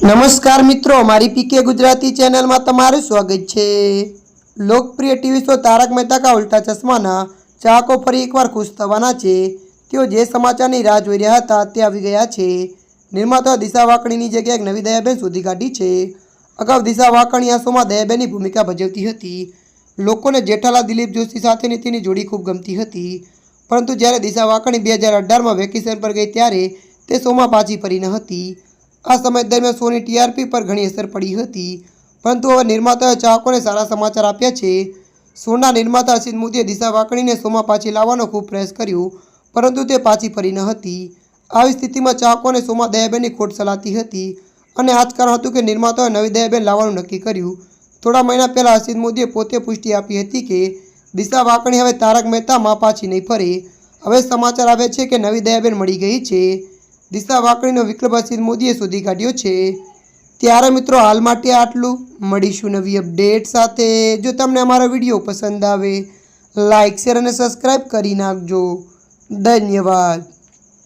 નમસ્કાર મિત્રો મારી પીકે ગુજરાતી ચેનલમાં તમારું સ્વાગત છે. લોકપ્રિય ટીવી શો તારક મહેતા કા ઉલ્ટા ચશ્માના ચાહકો ફરી એકવાર ખુશ થવાના છે. તેઓ જે સમાચારની રાહ જોઈ રહ્યા હતા તે આવી ગયા છે. નિર્માતા દિશા વાકણીની જગ્યાએ એક નવી દયાબેન શોધી કાઢી છે. અગાઉ દિશા વાકણી આ શોમાં દયાબેનની ભૂમિકા ભજવતી હતી. લોકોને જેઠાલાલ દિલીપ જોશી સાથેની તેની જોડી ખૂબ ગમતી હતી. પરંતુ જ્યારે દિશા વાકણી બે હજાર અઢારમાં વેકેશન પર ગઈ ત્યારે તે શોમાં પાછી ફરી ન હતી. આ સમય દરમિયાન શોની ટીઆરપી પર ઘણી અસર પડી હતી. પરંતુ હવે નિર્માતાએ ચાહકોને સારા સમાચાર આપ્યા છે. શોના નિર્માતા અસિત મોદીએ દિશા વાકણીને શોમાં પાછી લાવવાનો ખૂબ પ્રયાસ કર્યો, પરંતુ તે પાછી ફરી ન હતી. આવી સ્થિતિમાં ચાહકોને શોમાં દયાબેનની ખોટ સલાતી હતી અને આ જ કારણ હતું કે નિર્માતાએ નવી દયાબેન લાવવાનું નક્કી કર્યું. થોડા મહિના પહેલાં અસિત મોદીએ પોતે પુષ્ટિ આપી હતી કે, દિશા વાકણી હવે તારક મહેતામાં પાછી નહીં ફરે. હવે સમાચાર આવે છે કે નવી દયાબેન મળી ગઈ છે. દિશા વાકણીનો અસિત મોદીએ શોધી કાઢ્યો છે. ત્યારે મિત્રો હાલ માટે આટલું. મળીશું નવી અપડેટ સાથે. જો તમને અમારો વીડિયો પસંદ આવે લાઇક શેર અને સબસ્ક્રાઈબ કરી નાખજો. ધન્યવાદ.